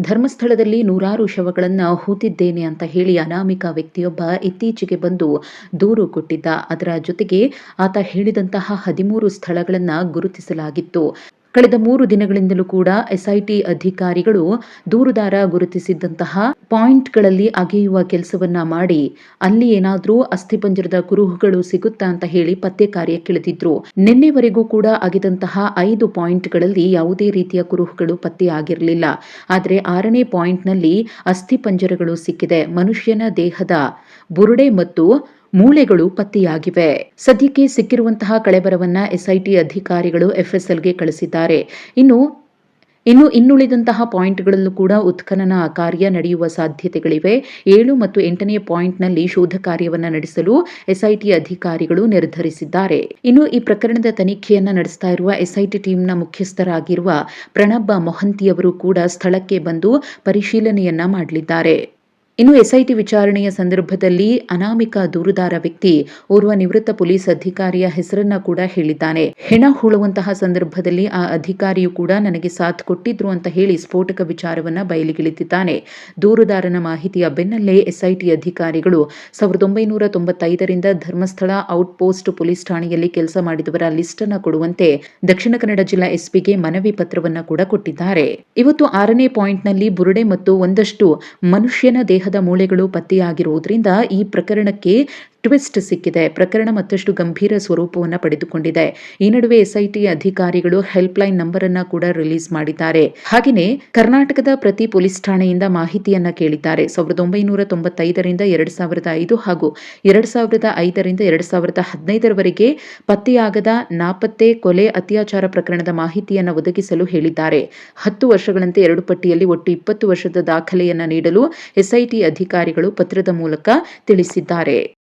ಧರ್ಮಸ್ಥಳದಲ್ಲಿ ನೂರಾರು ಶವಗಳನ್ನು ಹೂತಿದ್ದೇನೆ ಅಂತ ಹೇಳಿ ಅನಾಮಿಕ ವ್ಯಕ್ತಿಯೊಬ್ಬ ಇತ್ತೀಚೆಗೆ ಬಂದು ದೂರು ಕೊಟ್ಟಿದ್ದ. ಅದರ ಜೊತೆಗೆ ಆತ ಹೇಳಿದಂತಹ ಹದಿಮೂರು ಸ್ಥಳಗಳನ್ನು ಗುರುತಿಸಲಾಗಿತ್ತು. ಕಳೆದ ಮೂರು ದಿನಗಳಿಂದಲೂ ಕೂಡ ಎಸ್ಐಟಿ ಅಧಿಕಾರಿಗಳು ದೂರುದಾರ ಗುರುತಿಸಿದ್ದಂತಹ ಪಾಯಿಂಟ್ಗಳಲ್ಲಿ ಅಗೆಯುವ ಕೆಲಸವನ್ನ ಮಾಡಿ, ಅಲ್ಲಿ ಏನಾದರೂ ಅಸ್ಥಿಪಂಜರದ ಕುರುಹುಗಳು ಸಿಗುತ್ತಾ ಅಂತ ಹೇಳಿ ಪತ್ತೆ ಕಾರ್ಯಕ್ಕಿಳಿದಿದ್ರು ನಿನ್ನೆವರೆಗೂ ಕೂಡ ಅಗೆದಂತಹ ಐದು ಪಾಯಿಂಟ್ಗಳಲ್ಲಿ ಯಾವುದೇ ರೀತಿಯ ಕುರುಹುಗಳು ಪತ್ತೆಯಾಗಿರಲಿಲ್ಲ ಆದರೆ ಆರನೇ ಪಾಯಿಂಟ್ನಲ್ಲಿ ಅಸ್ಥಿಪಂಜರಗಳು ಸಿಕ್ಕಿದೆ. ಮನುಷ್ಯನ ದೇಹದ ಬುರುಡೆ ಮತ್ತು ಮೂಳೆಗಳು ಪತ್ತೆಯಾಗಿವೆ. ಸದ್ಯಕ್ಕೆ ಸಿಕ್ಕಿರುವಂತಹ ಕಳೆಬರವನ್ನ ಎಸ್ಐಟಿ ಅಧಿಕಾರಿಗಳು ಎಫ್ಎಸ್ಎಲ್ಗೆ ಕಳಿಸಿದ್ದಾರೆ. ಇನ್ನು ಇನ್ನು ಇನ್ನುಳಿದಂತಹ ಪಾಯಿಂಟ್ಗಳಲ್ಲೂ ಕೂಡ ಉತ್ಖನನ ಕಾರ್ಯ ನಡೆಯುವ ಸಾಧ್ಯತೆಗಳಿವೆ. ಏಳು ಮತ್ತು ಎಂಟನೇ ಪಾಯಿಂಟ್ನಲ್ಲಿ ಶೋಧ ಕಾರ್ಯವನ್ನು ನಡೆಸಲು ಎಸ್ಐಟಿ ಅಧಿಕಾರಿಗಳು ನಿರ್ಧರಿಸಿದ್ದಾರೆ. ಇನ್ನು ಈ ಪ್ರಕರಣದ ತನಿಖೆಯನ್ನು ನಡೆಸ್ತಾ ಇರುವ ಎಸ್ಐಟಿ ಟೀಮ್ನ ಮುಖ್ಯಸ್ಥರಾಗಿರುವ ಪ್ರಣಬ್ ಮೊಹಂತಿಯವರು ಕೂಡ ಸ್ಥಳಕ್ಕೆ ಬಂದು ಪರಿಶೀಲನೆಯನ್ನ ಮಾಡಲಿದ್ದಾರೆ. ಇನ್ನು ಎಸ್ಐಟಿ ವಿಚಾರಣೆಯ ಸಂದರ್ಭದಲ್ಲಿ ಅನಾಮಿಕ ದೂರುದಾರ ವ್ಯಕ್ತಿ ಓರ್ವ ನಿವೃತ್ತ ಪೊಲೀಸ್ ಅಧಿಕಾರಿಯ ಹೆಸರನ್ನ ಕೂಡ ಹೇಳಿದ್ದಾನೆ. ಹೆಣ ಹೂಳುವಂತಹ ಸಂದರ್ಭದಲ್ಲಿ ಆ ಅಧಿಕಾರಿಯು ಕೂಡ ನನಗೆ ಸಾಥ್ ಕೊಟ್ಟಿದ್ರು ಅಂತ ಹೇಳಿ ಸ್ಫೋಟಕ ವಿಚಾರವನ್ನ ಬಯಲಿಗಿಳಿದಿದ್ದಾನೆ. ದೂರುದಾರನ ಮಾಹಿತಿಯ ಬೆನ್ನಲ್ಲೇ ಎಸ್ಐಟಿ ಅಧಿಕಾರಿಗಳು ಸಾವಿರದ ಒಂಬೈನೂರ ತೊಂಬತ್ತೈದರಿಂದ ಧರ್ಮಸ್ಥಳ ಔಟ್ ಪೋಸ್ಟ್ ಪೊಲೀಸ್ ಠಾಣೆಯಲ್ಲಿ ಕೆಲಸ ಮಾಡಿದವರ ಲಿಸ್ಟ್ ಅನ್ನ ಕೊಡುವಂತೆ ದಕ್ಷಿಣ ಕನ್ನಡ ಜಿಲ್ಲಾ ಎಸ್ಪಿಗೆ ಮನವಿ ಪತ್ರವನ್ನ ಕೂಡ ಕೊಟ್ಟಿದ್ದಾರೆ. ಇವತ್ತು ಆರನೇ ಪಾಯಿಂಟ್ನಲ್ಲಿ ಬುರುಡೆ ಮತ್ತು ಒಂದಷ್ಟು ಮನುಷ್ಯನ ದೇಹದ ಮೂಳೆಗಳು ಪತ್ತೆಯಾಗಿರುವುದರಿಂದ ಈ ಪ್ರಕರಣಕ್ಕೆ ಟ್ವಿಸ್ಟ್ ಸಿಕ್ಕಿದೆ. ಪ್ರಕರಣ ಮತ್ತಷ್ಟು ಗಂಭೀರ ಸ್ವರೂಪವನ್ನು ಪಡೆದುಕೊಂಡಿದೆ. ಈ ನಡುವೆ ಎಸ್ಐಟಿ ಅಧಿಕಾರಿಗಳು ಹೆಲ್ಪ್ ಲೈನ್ ನಂಬರ್ ಅನ್ನ ಕೂಡ ರಿಲೀಸ್ ಮಾಡಿದ್ದಾರೆ. ಹಾಗೆಯೇ ಕರ್ನಾಟಕದ ಪ್ರತಿ ಪೊಲೀಸ್ ಠಾಣೆಯಿಂದ ಮಾಹಿತಿಯನ್ನ ಕೇಳಿದ್ದಾರೆ. ಸಾವಿರದ ಒಂಬೈನೂರ ತೊಂಬತ್ತೈದರಿಂದ ಎರಡ್ ಸಾವಿರದ ಐದು ಹಾಗೂ ಎರಡ್ ಸಾವಿರದ ಐದರಿಂದ ಎರಡ್ ಸಾವಿರದ ಹದಿನೈದರವರೆಗೆ ಪತ್ತೆಯಾಗದ ನಾಪತ್ತೆ, ಕೊಲೆ, ಅತ್ಯಾಚಾರ ಪ್ರಕರಣದ ಮಾಹಿತಿಯನ್ನು ಒದಗಿಸಲು ಹೇಳಿದ್ದಾರೆ. ಹತ್ತು ವರ್ಷಗಳಂತೆ ಎರಡು ಪಟ್ಟಿಯಲ್ಲಿ ಒಟ್ಟು ಇಪ್ಪತ್ತು ವರ್ಷದ ದಾಖಲೆಯನ್ನು ನೀಡಲು ಎಸ್ಐಟಿ ಅಧಿಕಾರಿಗಳು ಪತ್ರದ ಮೂಲಕ ತಿಳಿಸಿದ್ದಾರೆ.